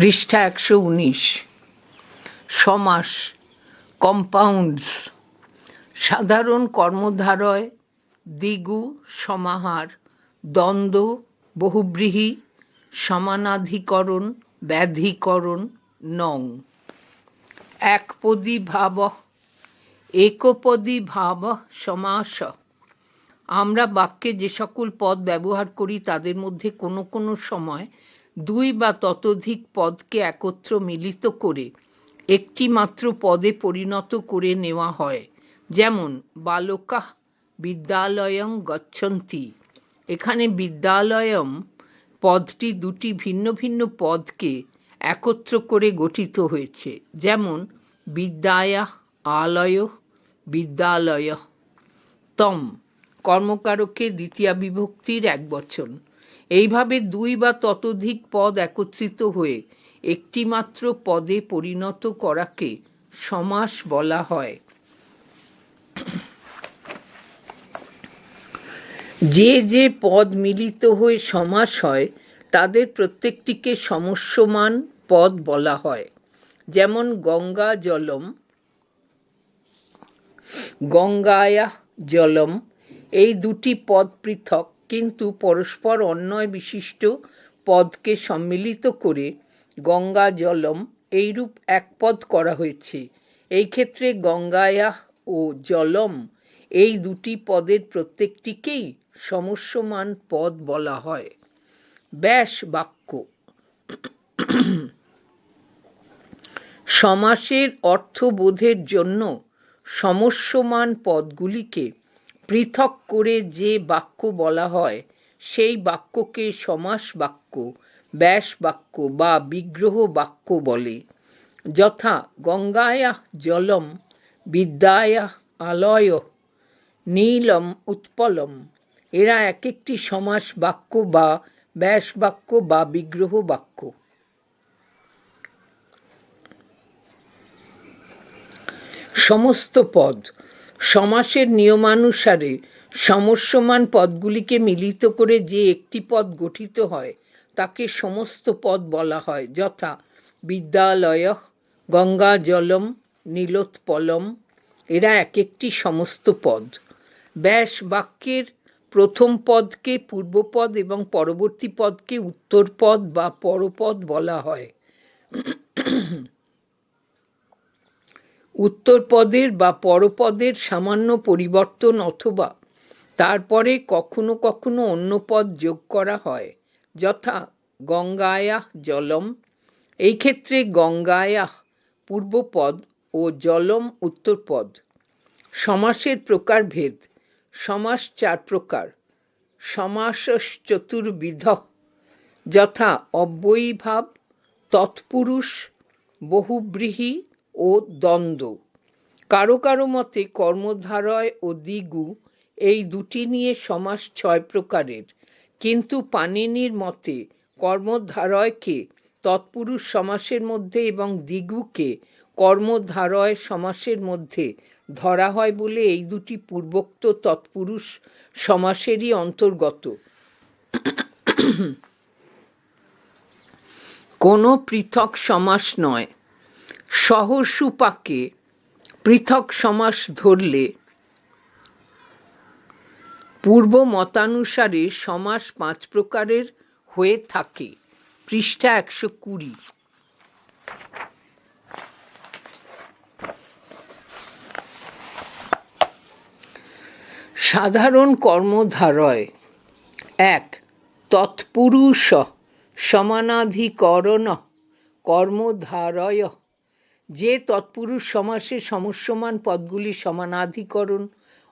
পৃষ্ঠা একশো উনিশ। সমাস কম্পাউন্ডস সাধারণ কর্মধারয়, দিগু, সমাহার, দ্বন্দ্ব, বহুব্রীহি, সমানাধিকরণ, ব্যাধিকরণ, নং। একপদী ভাব একপদী ভাব সমাস। আমরা বাক্যে যে সকল পদ ব্যবহার করি, তাদের মধ্যে কোনো কোনো সময় দুই বা ততোধিক পদকে একত্র মিলিত করে একটি মাত্র পদে পরিণত করে নেওয়া হয়। যেমন, বালকা বিদ্যালয়ং গচ্ছন্তি। এখানে বিদ্যালয়ম পদটি দুটি ভিন্ন ভিন্ন পদকে একত্র করে গঠিত হয়েছে। যেমন, বিদ্যায়া আলয় বিদ্যালয় তম। কর্মকারকে দ্বিতীয়া বিভক্তির এক বচন। এইভাবে দুই বা ততোধিক পদ একত্রিত হয়ে একটিমাত্র পদে পরিণত করাকে সমাস বলা হয়। যে যে পদ মিলিত হয়ে সমাস হয়, তাদের প্রত্যেকটিকে সমস্যমান পদ বলা হয়। যেমন গঙ্গা জলম, গঙ্গায়া জলম, এই দুটি পদ পৃথক। কিন্তু পরস্পর অন্যয় বিশিষ্ট পদকে সম্মিলিত করে গঙ্গা জলম এইরূপ এক পদ করা হয়েছে। এই ক্ষেত্রে গঙ্গায়া ও জলম এই দুটি পদের প্রত্যেকটিকেই সমস্যমান পদ বলা হয়। ব্যাস বাক্য। সমাসের অর্থবোধের জন্য সমস্যমান পদগুলিকে পৃথক করে যে বাক্য বলা হয়, সেই বাক্যকে সমাস বাক্য, ব্যাস বাক্য বা বিগ্রহ বাক্য বলে। যথা গঙ্গায়া জলম, বিদ্যায়া আলয়, নীলম, উৎপলম। এরা এক একটি সমাস বাক্য বা ব্যাস বাক্য বা বিগ্রহ বাক্য। সমস্ত পদ সমাসের নিয়মানুসারে সমস্যমান পদগুলিকে মিলিত করে যে একটি পদ গঠিত হয়, তাকে সমস্ত পদ বলা হয়, যথা বিদ্যালয় গঙ্গা জলম নীলোৎপলম, এরা এক একটি সমস্ত পদ। ব্যাস, বাক্যের প্রথম পদকে পূর্বপদ এবং পরবর্তী পদকে উত্তর পদ বা পরপদ বলা হয়। উত্তর পদের বা পরপদের সামান্য পরিবর্তন অথবা তারপরে কখনো কখনো অন্য পদ যোগ করা হয়, যথা গঙ্গায়া জলম। এই ক্ষেত্রে গঙ্গায়া পূর্বপদ ও জলম উত্তরপদ। সমাসের প্রকারভেদ সমাস চার প্রকার। সমাস চতুর্বিধ যথা অব্যয়ীভাব, তৎপুরুষ, বহুব্রীহি ও দ্বন্দ্ব। কারও কারও মতে কর্মধারয় ও দিগু এই দুটি নিয়ে সমাস ছয় প্রকারের। কিন্তু পানিনির মতে কর্মধারয়কে তৎপুরুষ সমাসের মধ্যে এবং দিগুকে কর্মধারয় সমাসের মধ্যে ধরা হয় বলে এই দুটি পূর্বোক্ত তৎপুরুষ সমাসেরই অন্তর্গত। কোনো পৃথক সমাস নয়। সহসুপাকে পৃথক সমাস ধরলে পূর্ব মতানুসারে সমাস পাঁচ প্রকারের হয়ে থাকে। পৃষ্ঠা একশো কুড়ি। সাধারণ কর্মধারয়। এক, তৎপুরুষ সমানাধিকরণ কর্মধারয়। যে তৎপুরুষ সমাসে সমস্যমান পদগুলি সমানাধিকরণ,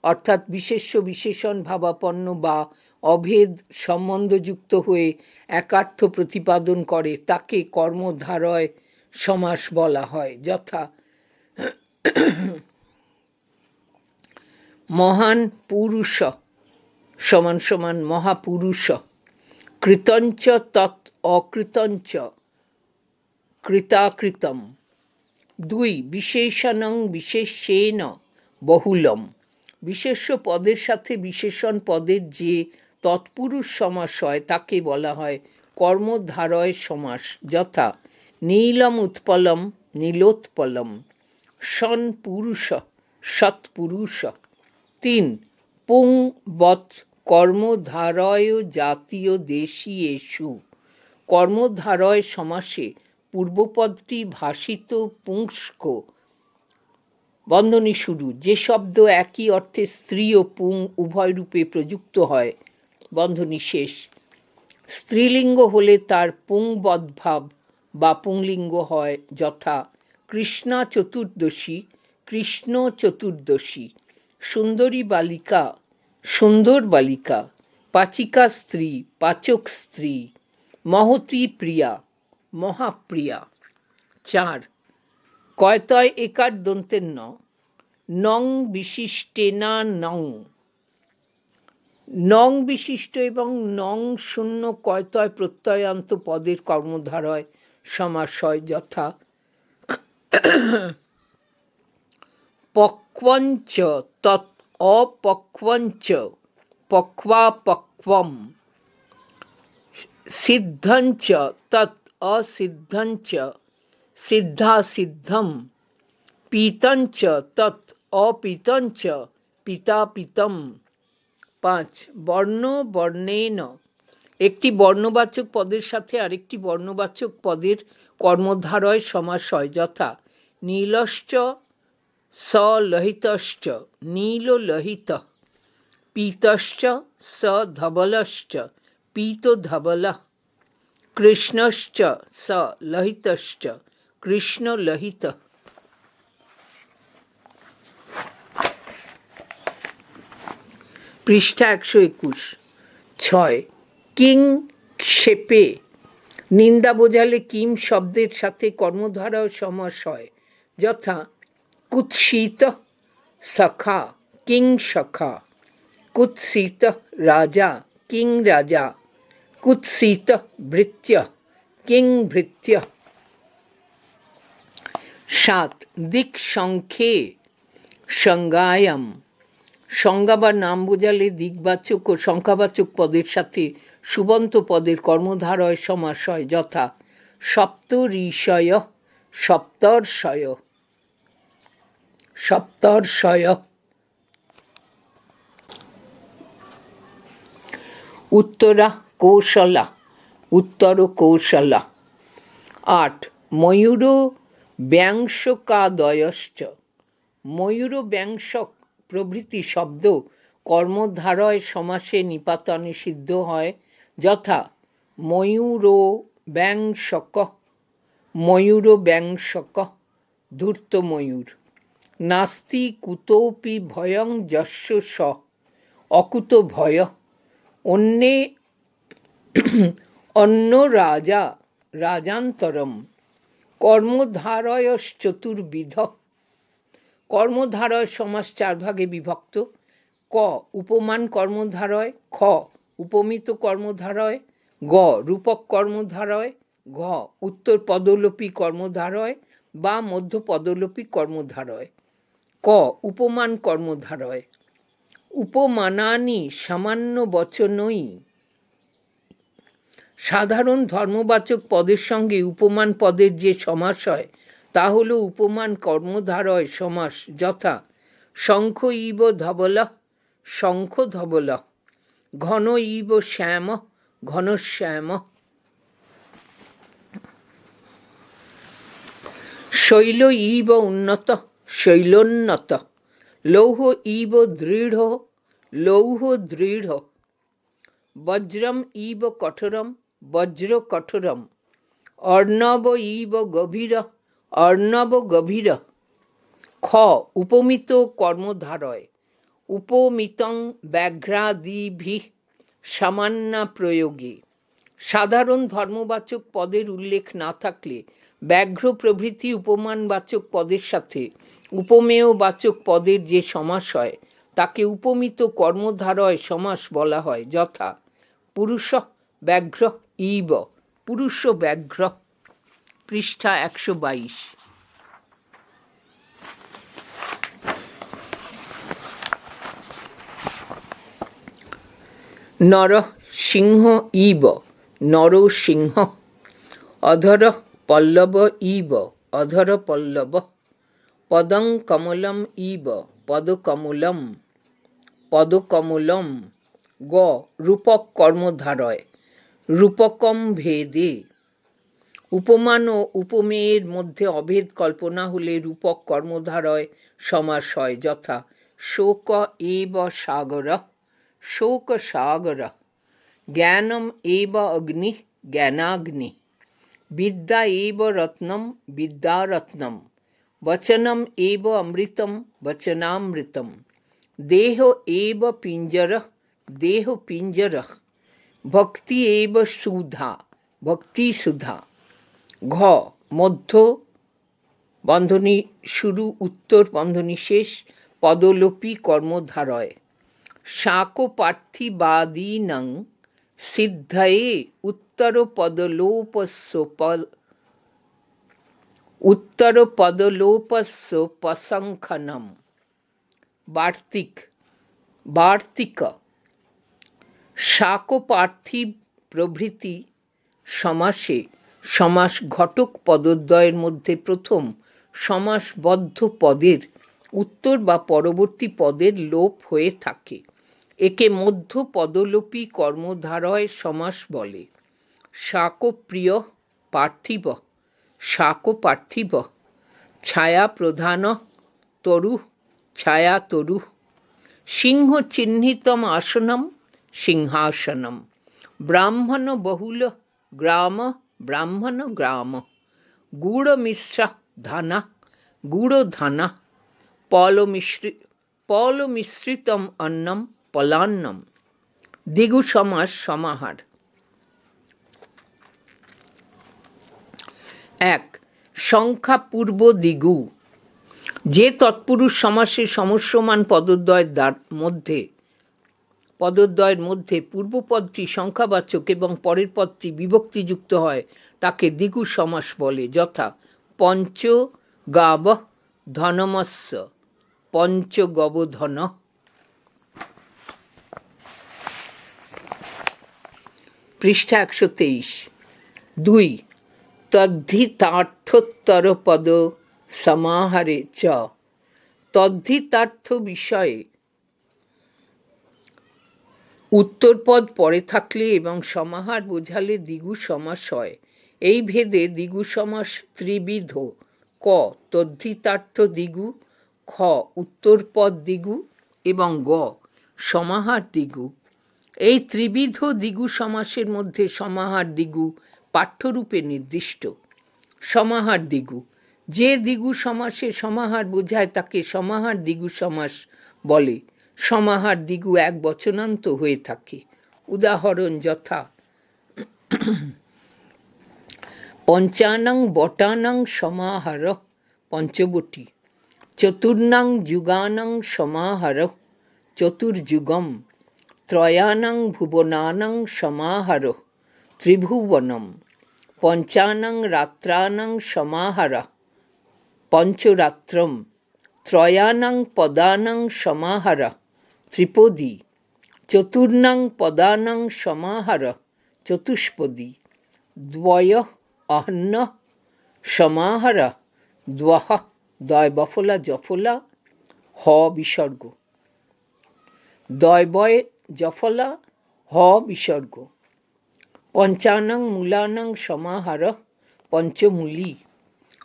অর্থাৎ বিশেষ্য বিশেষণ, ভাবাপন্ন বা অভেদ সম্বন্ধযুক্ত হয়ে একার্থ প্রতিপাদন করে, তাকে কর্মধারয় সমাস বলা হয়, যথা মহান পুরুষ সমান সমান মহাপুরুষ কৃতঞ্চ তৎ অকৃতঞ্চ কৃতাকৃতম। দুই, বিশেষণং বিশেষেন বহুলম। বিশেষ্য পদের সাথে বিশেষণ পদের যে তৎপুরুষ সমাস হয় তাকে বলা হয় কর্মধারয় সমাস, যথা নীলম উৎপলম, নীলোৎপলম। সন পুরুষ সৎপুরুষ তিন, পুং বৎ কর্মধারয় জাতীয় দেশী এসু কর্মধারয় সমাসে পূর্বপদটি ভাষিত পুংস্ক। বন্ধনী শুরু। যে শব্দ একই অর্থে স্ত্রী ও পুং উভয় রূপে প্রযুক্ত হয়। বন্ধনী শেষ। স্ত্রীলিঙ্গ হলে তার পুংবদ্ভাব বা পুংলিঙ্গ হয় যথা কৃষ্ণা চতুর্দশী, কৃষ্ণ চতুর্দশী। সুন্দরী বালিকা, সুন্দর বালিকা। পাচিকা স্ত্রী, পাচক স্ত্রী। মহতী প্রিয়া। মহাপ্রিয়া। চার, কয়তয় একার দন্তের ন নং বিশিষ্টেনা নং। নং বিশিষ্ট এবং নং শূন্য কয়তয় প্রত্যয়ান্ত পদের কর্মধারয় সমাস হয় যথা। পক্বঞ্চ তৎ অপক্বঞ্চ পক্বাপক্বম সিদ্ধঞ্চ তৎ অসিদ্ধঞ্চ সিদ্ধাসিদ্ধম পীতঞ্চ তৎ অপীতঞ্চ পিতাপিতম পাঁচ বর্ণ বর্ণেন একটি বর্ণবাচক পদের সাথে আরেকটি বর্ণবাচক পদের কর্মধারয় সমাস হয় যথা নীলশ্চ, সলহিতশ্চ, নীললোহিত। পীতশ্চ স ধবলশ্চ পীতধবল। কৃষ্ণশ্চ স লহিতশ্চ কৃষ্ণলোহিত পৃষ্ঠা একশো একুশ। ছয়, কিং ক্ষেপে। নিন্দা বোঝালে কিম শব্দের সাথে কর্মধারাও সমাস হয় যথা, কুৎসিত সখা, কিং সখা। কুৎসিত রাজা, কিং রাজা। কুৎসিত ভৃত্য কিং ভৃত্য সাত দিক সংখ্যে সংজ্ঞায়াম সংজ্ঞা বা নাম বোঝালে দিকবাচক ও সংখ্যাবাচক পদের সাথে সুবন্ত পদের কর্মধারয় সমাস হয় যথা সপ্ত ঋষয় সপ্তর্ষয়। সপ্তর্ষয়। উত্তরা কৌশলা, উত্তর কৌশলা। আট, ময়ূর ব্যাংশকাদয়শ্চ। ময়ূর ব্যাংশক প্রভৃতি শব্দ কর্মধারয় সমাসে নিপাতনে সিদ্ধ হয়, যথা ময়ূরো ব্যাংশক, ময়ূর ব্যাংশক, ধূর্ত ময়ূর। নাস্তি কুতোপি ভয়ং যস্য স, অকুত ভয়। অন্যে অন্য রাজা, রাজান্তরম, কর্মধারয়শ্চতুর্বিধ। কর্মধারয় সমাজ চার ভাগে বিভক্ত। ক, উপমান কর্মধারয়, খ, উপমিত কর্মধারয়, গ, রূপক কর্মধারয়, ঘ, উত্তর পদলোপী কর্মধারয় বা মধ্য পদলোপী কর্মধারয়। ক, উপমান কর্মধারয়। উপমানানি সামান্য বচনই সাধারণ ধর্মবাচক পদের সঙ্গে উপমান পদের যে সমাস হয়, তা হল উপমান কর্মধারয় সমাস যথা শঙ্খ ইব ধবল, শঙ্খ ধবল, ঘন ইব শ্যাম ঘনশ্যাম শৈল ইব উন্নত, শৈলোন্নত, লৌহ ইব দৃঢ়, লৌহ দৃঢ়। বজ্রম ইব কঠোরম বজ্র কঠোরম অর্ণব ইব গভীর, অর্ণব গভীর। খ, উপমিত কর্মধারয়। উপমিতং ব্যাঘ্রাদিভি সামান্যা প্রয়োগে। সাধারণ ধর্মবাচক পদের উল্লেখ না থাকলে ব্যাঘ্র প্রভৃতি উপমানবাচক পদের সাথে উপমেয় বাচক পদের যে সমাস হয়, তাকে উপমিত কর্মধারয় সমাস বলা হয়, যথা পুরুষ ব্যাঘ্র ইব পুরুষ ব্যাঘ্র পৃষ্ঠা একশো বাইশ। নর সিংহ ইব, নর সিংহ, অধর পল্লব ইব, অধর পল্লব, পদং কমলম ইব পদকমলম পদকমলম গ, রূপক কর্মধারয়। রূপকম ভেদে। উপমান ও উপমেয়ের মধ্যে অভেদ কল্পনা হলে রূপক কর্মধারয় সমাস হয় যথা। শোক এব সাগর, শোক সাগর। জ্ঞানম এব অগ্নি, জ্ঞানাগ্নি। বিদ্যা এব রত্নম, বিদ্যারত্নম। বচনম এব অমৃতম, বচনামৃতম। দেহ এব পিঞ্জর, দেহ পিঞ্জরহ ভক্তি এব সুধা, ভক্তি সুধা। ঘ, মধ্য বন্ধনী শুরু, উত্তর বন্ধনী শেষ, পদলোপী কর্মধারয়। শাক পার্থিবাদীনং সিদ্ধয়ে উত্তর পদলোপস্য উত্তর পদলোপস্য পসংখনম বার্তিক বার্তিক। শাক পার্থিব প্রভৃতি সমাসে সমাস ঘটক পদদ্বয়ের মধ্যে প্রথম সমাসবদ্ধ পদের উত্তর বা পরবর্তী পদের লোপ হয়ে থাকে। একে মধ্য পদলোপী কর্মধারয় সমাস বলে। শাকপ্রিয় পার্থিব শাক পার্থিব ছায়া প্রধান তরু ছায়া তরু সিংহ চিহ্নিতম আসনম সিংহাসনম। ব্রাহ্মণ বহুল গ্রাম, ব্রাহ্মণ গ্রাম। গুড় মিশ্রা ধানা, গুড় ধানা। পল মিশ্রি, পল মিশ্রিতম অন্নম, পলান্নম। দিগু সমাস সমাহার। এক, সংখ্যা পূর্ব দিগু। যে তৎপুরুষ সমাসে সমস্যমান পদদ্বয়ের মধ্যে পদদ্বয়ের মধ্যে পূর্বপদটি সংখ্যাবাচক এবং পরের পদটি বিভক্তিযুক্ত হয়, তাকে দ্বিগু সমাস বলে, যথা পঞ্চ গাব ধনমস্য। পঞ্চ গবধন পৃষ্ঠা একশো তেইশ। দুই তদ্ধিতার্থোত্তর পদ সমাহারে চ। তদ্ধিতার্থ বিষয়ে উত্তরপদ পরে থাকলে এবং সমাহার বোঝালে দ্বিগু সমাস হয় এই ভেদে দ্বিগু সমাস ত্রিবিধ। ক, তদ্ধিতার্থ দ্বিগু খ, উত্তরপদ দ্বিগু এবং গ, সমাহার দ্বিগু এই ত্রিবিধ দ্বিগু সমাসের মধ্যে সমাহার দ্বিগু পাঠ্যরূপে নির্দিষ্ট। সমাহার দ্বিগু যে দ্বিগু সমাসে সমাহার বোঝায় তাকে সমাহার দ্বিগু সমাস বলে। সমাহার দিগু এক বচনান্ত হয়ে থাকে। উদাহরণ যথা। পঞ্চানং বটানাং সমাহার পঞ্চবটি। চতুর্ণাং যুগানং সমাহার চতুর্যুগম। ত্রয়ানং ভুবনানং সমাহার ত্রিভুবনম। পঞ্চানং রাত্রানং সমাহার পঞ্চরাত্রম। ত্রয়ানং পদানাং সমাহার ত্রিপদী, চতুর্ণাং পদানং সমাহার, চতুষ্পদী, দ্বয় অহন্য সমাহার দ্বহ দয় বফলা জফলা, হ বিসর্গ। দয় বয় জফলা, হ বিসর্গ। পঞ্চানং মূলানং সমাহার, পঞ্চমূলী।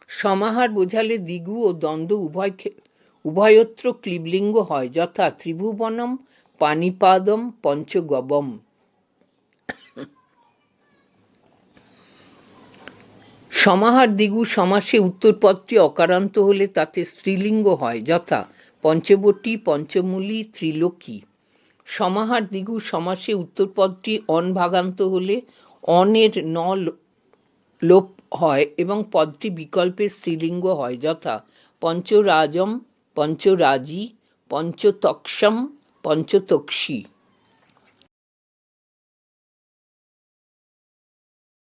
সমাহার বোঝালে দ্বিগু ও দ্বন্দ্ব উভয় উভয়ত্র ক্লিবলিঙ্গ হয়, যথা ত্রিভুবনম, পানিপাদম, পঞ্চগবম। সমাহার দিগু সমাসে উত্তরপদটি অকারান্ত হলে তাতে স্ত্রীলিঙ্গ হয়, যথা পঞ্চবটী, পঞ্চমূলী, ত্রিলোকী। সমাহার দিগু সমাসে উত্তরপদটি অন ভাগান্ত হলে অনের ন লোপ হয় এবং পদটি বিকল্পে স্ত্রীলিঙ্গ হয়, যথা পঞ্চরাজম পঞ্চরাজি পঞ্চতক্ষম পঞ্চতক্ষী।